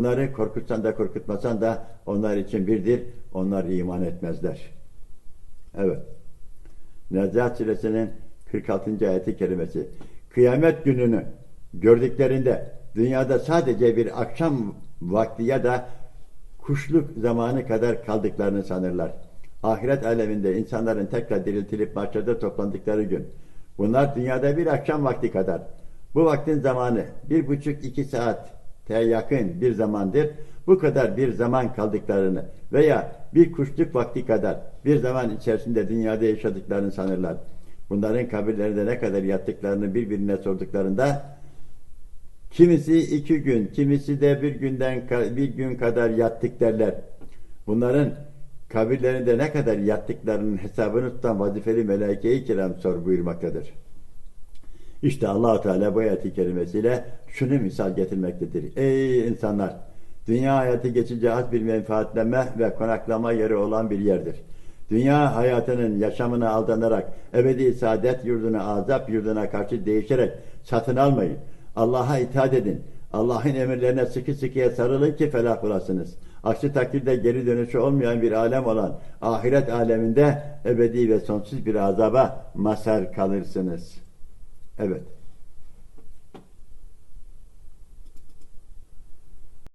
Onları korkutsan da korkutmasan da onlar için birdir. Onlar iman etmezler. Evet. Nezihat suresinin 46. ayeti kerimesi. Kıyamet gününü gördüklerinde dünyada sadece bir akşam vakti ya da kuşluk zamanı kadar kaldıklarını sanırlar. Ahiret aleminde insanların tekrar diriltilip mahşerde toplandıkları gün. Bunlar dünyada bir akşam vakti kadar. Bu vaktin zamanı bir buçuk iki saate yakın bir zamandır. Bu kadar bir zaman kaldıklarını veya bir kuşluk vakti kadar bir zaman içerisinde dünyada yaşadıklarını sanırlar. Bunların kabirlerinde ne kadar yattıklarını birbirine sorduklarında kimisi iki gün, kimisi de bir günden bir gün kadar yattık derler. Bunların kabirlerinde ne kadar yattıklarının hesabını tutan vazifeli melaike-i kiram sor buyurmaktadır. İşte allah Teala bu ayet-i kerimesiyle şunu misal getirmektedir. Ey insanlar! Dünya hayatı geçici az bir menfaatlenme ve konaklama yeri olan bir yerdir. Dünya hayatının yaşamına aldanarak ebedi saadet yurduna, azap yurduna karşı değişerek satın almayın. Allah'a itaat edin. Allah'ın emirlerine sıkı sıkıya sarılın ki felah bulasınız. Aksi takdirde geri dönüşü olmayan bir alem olan ahiret aleminde ebedi ve sonsuz bir azaba mazhar kalırsınız. Evet.